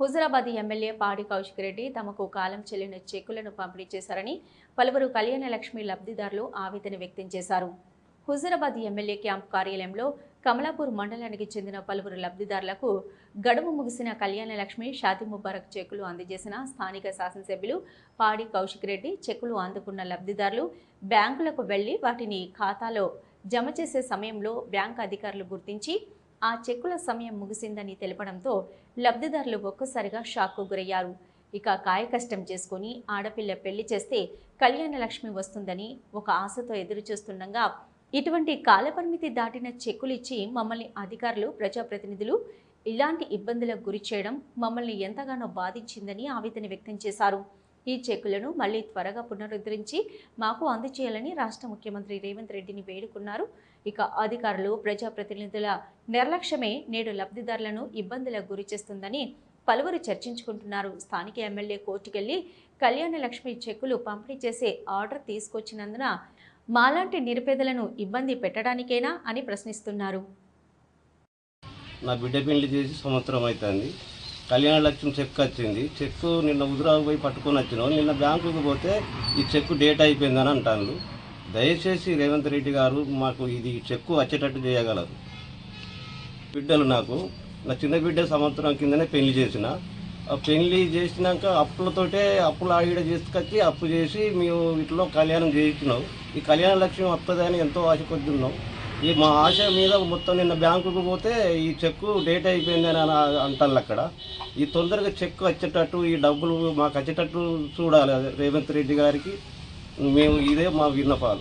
Huzurabad MLA పాడి కౌశిక్ రెడ్డి తమకు కాలం చెల్లిన చెక్కులను పంపిణీ చేశారని పలువురు కళ్యాణ లక్ష్మి లబ్ధిదారులు ఆవేదన వ్యక్తం చేశారు. హుజరాబాద్ ఎమ్మెల్యే క్యాంప్ కార్యాలయంలో కమలాపూర్ మండలానికి చెందిన పలువురు లబ్ధిదారులకు గడువు ముగిసిన కళ్యాణ లక్ష్మి ముబారక్ చెక్కులు అందజేసిన స్థానిక శాసనసభ్యులు పాడి కౌశిక్ రెడ్డి చెక్కులు అందుకున్న లబ్ధిదారులు బ్యాంకులకు వెళ్ళి వాటిని ఖాతాలో జమ చేసే సమయంలో బ్యాంక్ అధికారులు గుర్తించి ఆ చెక్కుల సమయం ముగిసిందని తెలపడంతో లబ్ధిదారులు ఒక్కసారిగా షాక్కు గురయ్యారు. ఇక కాయకష్టం చేసుకుని ఆడపిల్ల పెళ్ళి చేస్తే కళ్యాణ లక్ష్మి వస్తుందని ఒక ఆశతో ఎదురు చూస్తుండగా ఇటువంటి కాలపరిమితి దాటిన చెక్కులిచ్చి మమ్మల్ని అధికారులు ప్రజాప్రతినిధులు ఇలాంటి ఇబ్బందులకు గురి చేయడం మమ్మల్ని ఎంతగానో బాధించిందని ఆవేదన వ్యక్తం చేశారు. ఈ చెక్కులను మళ్ళీ త్వరగా పునరుద్ధరించి మాకు అందజేయాలని రాష్ట్ర ముఖ్యమంత్రి రేవంత్ రెడ్డిని వేడుకున్నారు. ఇక అధికారులు ప్రజాప్రతినిధుల నిర్లక్ష్యమే నేడు లబ్ధిదారులను ఇబ్బందులకు గురి చేస్తుందని పలువురు చర్చించుకుంటున్నారు. స్థానిక ఎమ్మెల్యే కోర్టుకెళ్ళి కళ్యాణ లక్ష్మి చెక్కులు పంపిణీ చేసే ఆర్డర్ తీసుకొచ్చినందున మాలాంటి నిరుపేదలను ఇబ్బంది పెట్టడానికేనా అని ప్రశ్నిస్తున్నారు. నా బిడ్డ పెళ్ళి చేసి సంవత్సరం అవుతుంది. కళ్యాణ లక్ష్మి చెక్ వచ్చింది. చెక్ నిన్న ఉదురాకు పోయి పట్టుకొని వచ్చినాం నిన్న బ్యాంకుకి పోతే ఈ చెక్ డేట్ అయిపోయిందని అంటాను దయచేసి రేవంత్ రెడ్డి గారు మాకు ఇది చెక్కు వచ్చేటట్టు చేయగలరు. బిడ్డలు నాకు నా చిన్న బిడ్డ సంవత్సరం కిందనే పెళ్ళి చేసిన. ఆ పెళ్ళి చేసినాక అప్పులతోటే అప్పులు ఆవిడ తీసుకొచ్చి అప్పు చేసి మేము వీటిలో కళ్యాణం చేయించినాం. ఈ కళ్యాణ లక్ష్యం వస్తుందని ఎంతో ఆశ ఈ మా ఆశ మీద మొత్తం నిన్న బ్యాంకుకు పోతే ఈ చెక్కు డేట్ అయిపోయిందని అని అంటారు అక్కడ. ఈ తొందరగా చెక్కు వచ్చేటట్టు ఈ డబ్బులు మాకు వచ్చేటట్టు చూడాలి. రేవంత్ రెడ్డి గారికి. మేము ఇదే మా విన్నపాలు.